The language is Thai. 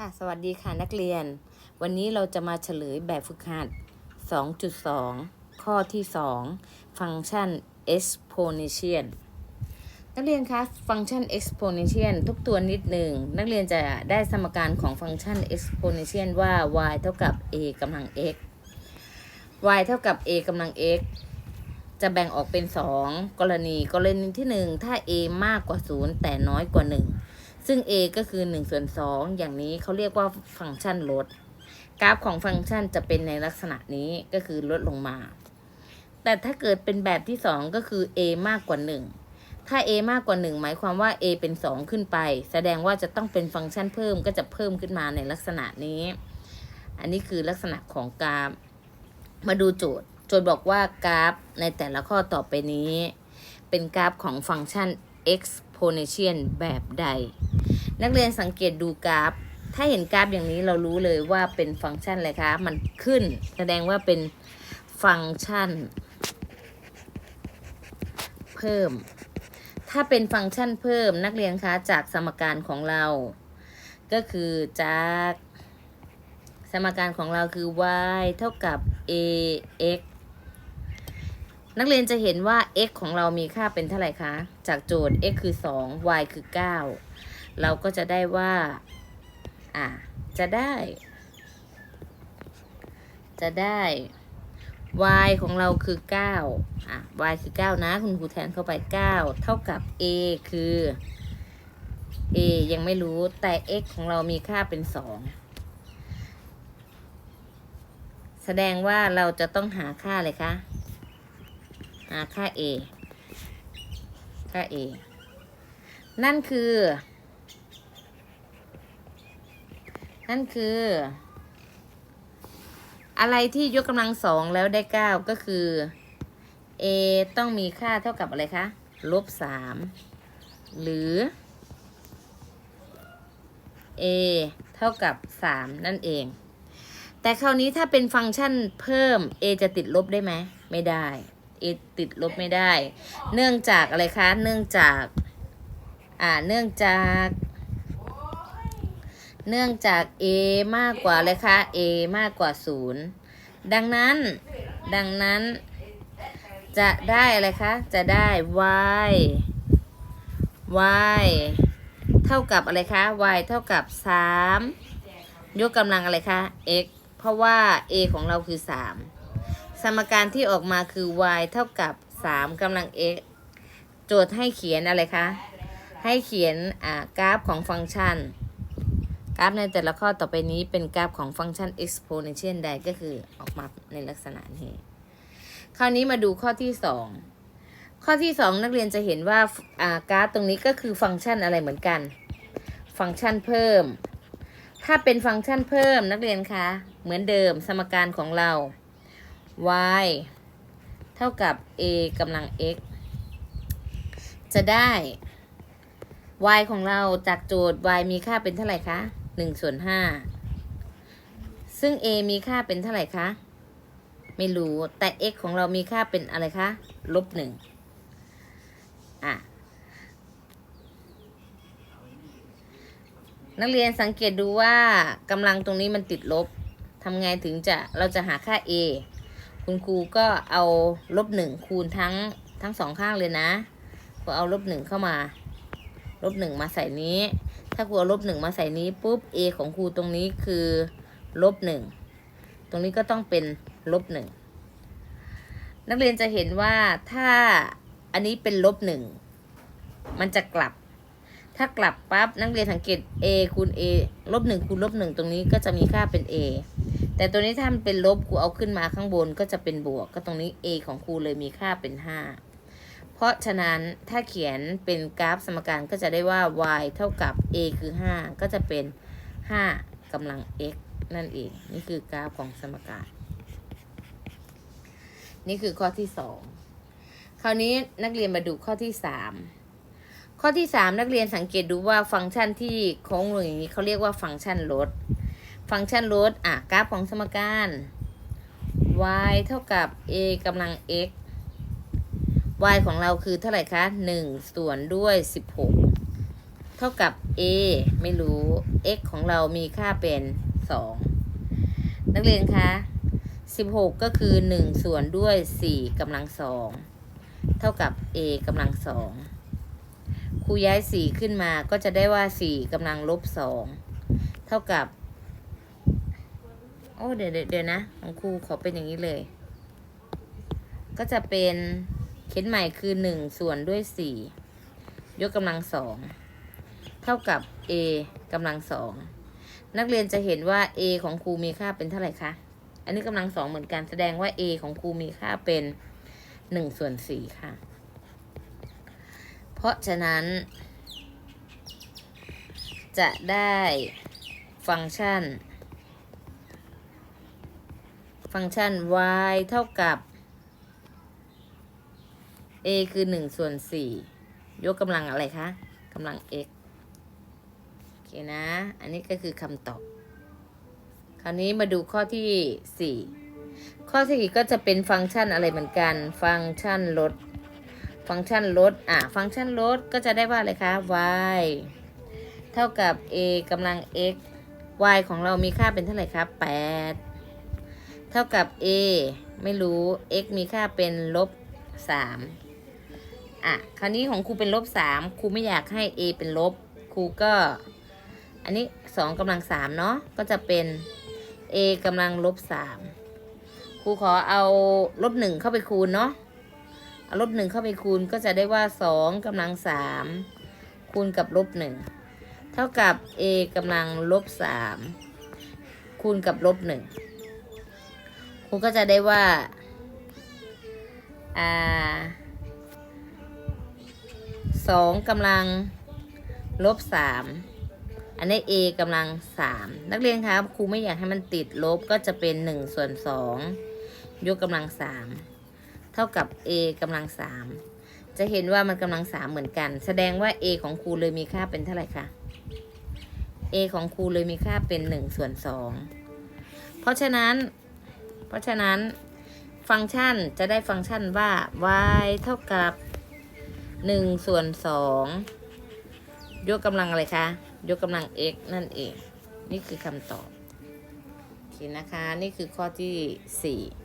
ค่ะ สวัสดีค่ะนักเรียน วันนี้เราจะมาเฉลยแบบฝึกหัด 2.2 ข้อที่ 2 ฟังก์ชัน exponential นักเรียนคะ ฟังก์ชัน exponential ทบทวนนิดหนึ่ง นักเรียนจะได้สมการของฟังก์ชัน exponential ว่า y เท่ากับ a กำลัง x y เท่ากับ a กำลัง x จะแบ่งออกเป็น 2 กรณี กรณีที่ 1 ถ้า a มากกว่า 0 แต่น้อยกว่า 1 ซึ่ง a ก็คือ1ส่วน2อย่างนี้เขาเรียกว่าฟังก์ชันลด กราฟของฟังก์ชันจะเป็นในลักษณะนี้ก็คือลดลงมา แต่ถ้าเกิดเป็นแบบที่ 2 ก็คือ a มากกว่า 1 ถ้า a มากกว่า 1 หมายความว่า a เป็น 2 ขึ้นไป แสดงว่าจะต้องเป็นฟังก์ชันเพิ่มก็จะเพิ่มขึ้นมาในลักษณะนี้ อันนี้คือลักษณะของกราฟ มาดูโจทย์ โจทย์บอกว่ากราฟในแต่ละข้อต่อไปนี้ เป็นกราฟของฟังก์ชัน x exponential แบบใด นักเรียนสังเกตดูกราฟ ถ้าเห็นกราฟอย่างนี้เรารู้เลยว่าเป็นฟังก์ชันอะไรคะ มันขึ้น แสดงว่าเป็นฟังก์ชัน เพิ่ม ถ้าเป็นฟังก์ชันเพิ่มนักเรียนคะจากสมการของเรา ก็คือจากสมการของเราคือ y เท่ากับ ax นักเรียนจะเห็นว่า x ของเรามีค่าเป็นเท่าไหร่คะ จากโจทย์ x คือ 2 y คือ 9 เราก็จะได้ว่า อะจะได้ จะได้ y ของเราคือ 9 อะ y คือ 9 นะ คุณครูแทนเข้าไป 9 เท่ากับ a คือ a ยังไม่รู้ แต่ x ของเรามีค่าเป็น 2 แสดงว่าเราจะต้องหาค่าเลยคะาค่า a ค่า a นั่นคือ นั่นคือ อะไรที่ยกกำลังสองแล้วได้เก้าก็คือ a ต้องมีค่าเท่ากับอะไรคะ ลบสามหรือ a เท่ากับสามนั่นเอง แต่คราวนี้ถ้าเป็นฟังก์ชันเพิ่ม a จะติดลบได้ไหม ไม่ได้ a ติดลบไม่ได้ เนื่องจากอะไรคะ เนื่องจาก อ่า เนื่องจาก เนื่องจาก a มากกว่าเลยคะ a มากกว่า 0 ดังนั้น ดังนั้น จะได้อะไรคะ จะได้ y y เท่ากับอะไรคะ y เท่ากับ 3 ยกกำลังอะไรคะ x เพราะว่า a ของเราคือ 3 สมการที่ออกมาคือ y เท่ากับ 3กำลัง x โจทย์ให้เขียนอะไรคะ ให้เขียนกราฟของฟังก์ชัน กราฟในแต่ละข้อต่อไปนี้เป็นกราฟของฟังก์ชัน exponential ใดก็คือออกมาในลักษณะนี้ คราวนี้มาดูข้อที่ 2 ข้อที่ 2 นักเรียนจะเห็นว่ากราฟตรงนี้ก็คือฟังก์ชันอะไรเหมือนกัน ฟังก์ชันเพิ่ม ถ้าเป็นฟังก์ชันเพิ่มนักเรียนคะ เหมือนเดิมสมการของเรา y เท่ากับ a กำลัง x จะได้ y ของเราจากโจทย์ y มีค่าเป็นเท่าไหร่คะ1ส่วน5ซึ่ง a มีค่าเป็นเท่าไหร่คะ ไม่รู้ แต่ x ของเรามีค่าเป็นอะไรคะ ลบหนึ่งอะ นักเรียนสังเกตดูว่ากำลังตรงนี้มันติดลบทำไงถึงจะเราจะหาค่า a คุณครูก็เอาลบหนึ่งคูณทั้งทั้งสองข้างเลยนะก็เอาลบหนึ่งเข้ามาลบหนึ่งมาใส่นี้ ถ้าครูเอาลบหนึ่งมาใส่นี้ปุ๊บ a ของครูตรงนี้คือลบหนึ่งตรงนี้ก็ต้องเป็นลบหนึ่งนักเรียนจะเห็นว่าถ้าอันนี้เป็นลบหนึ่งมันจะกลับ ถ้ากลับปั๊บนักเรียนสังเกต a คูณ a ลบหนึ่งคูณลบหนึ่งตรงนี้ก็จะมีค่าเป็น a แต่ตัวนี้ถ้ามันเป็นลบครูเอาขึ้นมาข้างบนก็จะเป็นบวก ก็ตรงนี้ a ของครูเลยมีค่าเป็น 5 เพราะฉะนั้นถ้าเขียนเป็นกราฟสมการก็จะได้ว่า y เท่ากับ a คือ 5 ก็จะเป็น 5กำลัง x นั่นเอง นี่คือกราฟของสมการ นี่คือข้อที่ 2 คราวนี้นักเรียนมาดูข้อที่ 3 ข้อที่ 3 นักเรียนสังเกตดูว่าฟังก์ชันที่โค้งลงอย่างนี้เขาเรียกว่าฟังก์ชันลด ฟังก์ชันลดอะกราฟของสมการ y เท่ากับ a กำลัง x y ของเราคือเท่าไหร่คะ 1 ส่วนด้วย 16 เท่ากับ a ไม่รู้ x ของเรามีค่าเป็น 2 นักเรียนคะ 16 ก็คือ 1 ส่วนด้วย 4กำลังสองเท่ากับ a กำลังสองครูย้าย 4 ขึ้นมาก็จะได้ว่า 4กำลังลบ 2 เท่ากับ โอ้เดี๋ยวเดี๋ยวนะ ของครูขอเป็นอย่างนี้เลย ก็จะเป็นเขียนใหม่คือ1ส่วนด้วย4ยกกำลังสองเท่ากับ a กำลังสองนักเรียนจะเห็นว่า a ของครูมีค่าเป็นเท่าไหร่คะอันนี้กำลังสองเหมือนกันแสดงว่า a ของครูมีค่าเป็นหนึ่งส่วนสี่ค่ะ เพราะฉะนั้น จะได้ฟังก์ชัน ฟังก์ชัน y เท่ากับ a คือหนึ่งส่วนสี่ยกกำลังอะไรคะกำลัง x โอเคนะ อันนี้ก็คือคำตอบ คราวนี้มาดูข้อที่4ข้อที่ก็จะเป็นฟังก์ชันอะไรเหมือนกัน ฟังก์ชันลด ฟังก์ชันลด อะ ฟังก์ชันลดก็จะได้ว่าอะไรคะ y เท่ากับ a กำลัง x y ของเรามีค่าเป็นเท่าไหร่ครับ8 เท่ากับ a ไม่รู้ x มีค่าเป็นลบ3อะ คราวนี้ของครูเป็นลบ3ครูไม่อยากให้ a เป็นลบ ครูก็ อันนี้2กำลัง3เนาะ ก็จะเป็น a กำลังลบ3ครูขอเอาลบ1เข้าไปคูณเนาะ เอาลบ1เข้าไปคูณก็จะได้ว่า2กำลัง3คูณกับลบ1เท่ากับ a กำลังลบ3คูณกับลบ1 ครูก็จะได้ว่าอ่าสองกำลังลบสามอันนี้ a กำลังสามนักเรียนครับครูไม่อยากให้มันติดลบก็จะเป็นหนึ่งส่วนสองยกกำลังสามเท่ากับ a กำลังสามจะเห็นว่ามันกำลังสามเหมือนกัน แสดงว่า a ของครูเลยมีค่าเป็นเท่าไหร่คะ a ของครูเลยมีค่าเป็นหนึ่งส่วนสองเพราะฉะนั้น ราะฉะนั้นฟังก์ชันจะได้ฟังก์ชันว่า y เท่ากับ 1 ส่วน 2 ยกกำลังอะไรคะ ยกกำลัง x นั่นเอง นี่คือคำตอบโอเคนะคะ นี่คือข้อที่ 4